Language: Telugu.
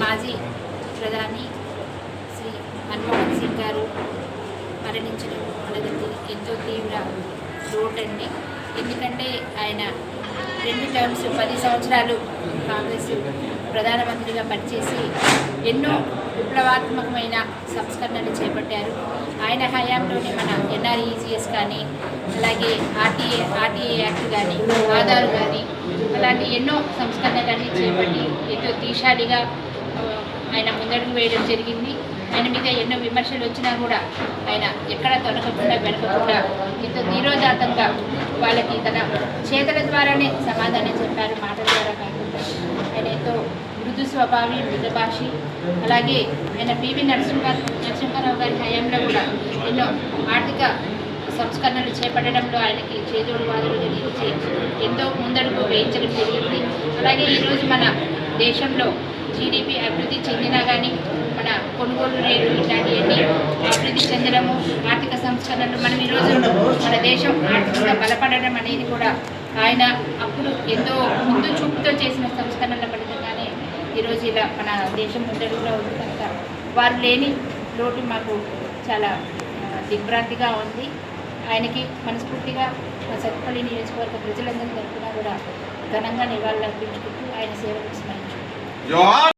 మాజీ ప్రధాని శ్రీ మన్మోహన్ సింగ్ గారు మరణించడం మనకి ఎంతో తీవ్ర లోటండి. ఎందుకంటే ఆయన రెండు టర్మ్స్ పది సంవత్సరాలు కాంగ్రెస్ ప్రధానమంత్రిగా పనిచేసి ఎన్నో విప్లవాత్మకమైన సంస్కరణలు చేపట్టారు. ఆయన హయాంలోనే మన ఎన్ఆర్ఈజీఎస్ కానీ అలాగే ఆర్టీఏ ఆర్టీఏ యాక్ట్ కానీ ఆధార్ కానీ అలాంటి ఎన్నో సంస్కరణలన్నీ చేపట్టి ఎంతో దీశాలిగా ఆయన ముందడుగు వేయడం జరిగింది. ఆయన మీద ఎన్నో విమర్శలు వచ్చినా కూడా ఆయన ఎక్కడ తొలగకుండా వెనకకుండా ఎంతో ధీరోదాతంగా వాళ్ళకి తన చేతల ద్వారానే సమాధానం చెప్పారు మాటల ద్వారా కాకుండా. ఆయన ఎంతో మృదు స్వభావి మృదభాషి అలాగే ఆయన పివి నరసింహ నరసింహారావు గారి హయాంలో కూడా ఎన్నో ఆర్థిక సంస్కరణలు చేపట్టడంలో ఆయనకి చేదోడు వాదులు నిలిచి ఎంతో ముందడుగు వేయించడం జరిగింది. అలాగే ఈరోజు మన దేశంలో జీడిపి అభివృద్ధి చెందినా కానీ మన కొనుగోలు రేట్లు ఇట్లాంటివన్నీ అభివృద్ధి చెందడము ఆర్థిక సంస్కరణలు మనం ఈరోజు మన దేశం ఆర్థికంగా బలపడడం అనేది కూడా ఆయన అప్పుడు ఎంతో ముందు చూపుతో చేసిన సంస్కరణల ఫలితంగానే ఈరోజు ఇలా మన దేశం ముందడుగులో ఉంది కనుక వారు లేని లోటు మాకు చాలా దిగ్భ్రాంతిగా ఉంది. ఆయనకి మనస్ఫూర్తిగా మా సత్పల్లి నియోజకవర్గ ప్రజలందరి తరఫున కూడా ఘనంగా నివాళులు అర్పించుకుంటూ ఆయన సేవలకు స్మరించుకుంటాం